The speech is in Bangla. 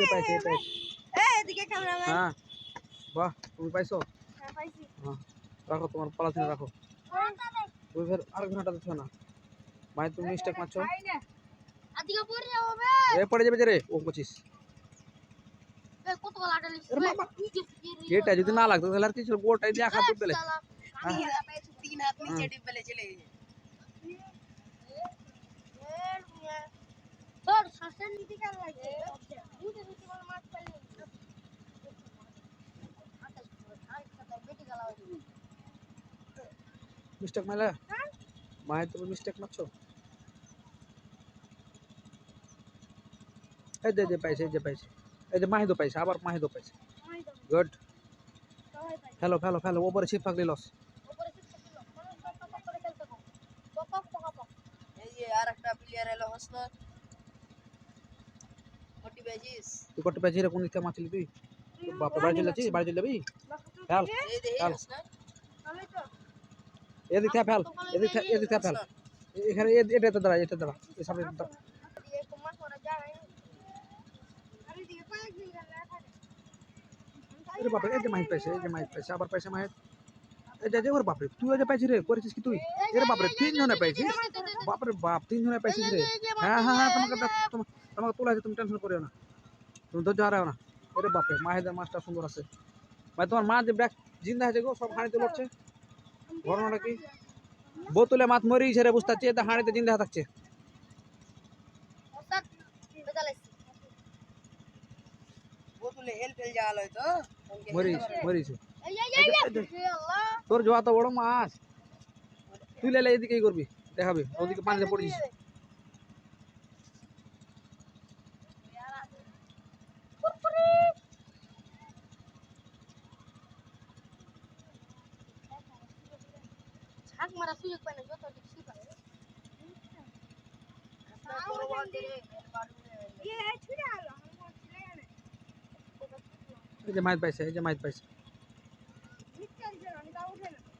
যে পাইছে এই পাইছে। এই এদিকে ক্যামেরাম্যান হ্যাঁ। বাহ তুমি পাইছো? হ্যাঁ পাইছি। হ্যাঁ রাখো তোমার পলাথিনে রাখো। তুমি ফের আর ঘণ্টা দিচ্ছ না। ভাই তুমি মিস্টেক মারছো। আদিকে পড়ে যাব এ পড়ে যাবে রে ও পঁচিশ। এটা যদি না লাগতো তাহলে আর কিছু গোটাই দিয়ে আঘাত দিয়ে পেলে মাছটা নিতে কেন লাগছে? দুধে দুধে মানে মাছ পাই মিস্টেক মেলা মায়ের তুমি মিস্টেক মারছো? এই দে দে পাইছে এই যে পাইছে। এই যে মাহিদো পাইছে আবার মাহিদো পাইছে। গুড ফেলো ফেলো ফেলো ওপরে ছিপ ফাঁকলি লস আর একটা প্লেয়ার এলো হসনত কোটি বেজিস তুই করতে পারছিস রে কোন দিকে মাছলি তুই বাপরে বাড়ি চলে যাচ্ছিস বাড়ি চলে যাবি ফেল এই দেখি ফেল হসনত এদিক থেকে ফেল এদিক থেকে এদিক থেকে ফেল এখানে এ- এটাতে দাঁড়া এটা দাঁড়া এই সামনে দাঁড়া আরে বাপরে এই যে মাহিত পাইছে এই যে মাহিত পাইছে আবার পাইছে মাহিত এই যে যে ওর বাপরে তুই যে পাইছিস রে করেছিস কি তুই? এরে বাপরে তিন জনে পাইছিস? বাপরে বাপ তিন জনে পাইছিস রে। হ্যাঁ হ্যাঁ হ্যাঁ তোমাকে তোমাকে তোলা আছে তুমি টেনশন করিও না। তুমি ধৈর্য হারাও না। এরে বাপরে মাহিদের মাছটা সুন্দর আছে। ভাই তোমার মা যে ব্যাগ জিন্দা আছে গো সব হাঁড়িতে লড়ছে। ঘটনাটা কি? বোতলে মাছ মরিয়েছে রে বুঝতে পারছি এটা হাঁড়িতে জিন্দা থাকছে। মরিস মরিয়েছে। তোর জোয়া তো বড় মাছ তুই লেলে এদিকে কি করবি দেখাবি ওদিকে পানিতে পড়িস ঝাঁক মারা সুযোগ পায় না যত দেখছি পায় এই যে মাছ পাইছে এই যে মাছ পাইছে thousand.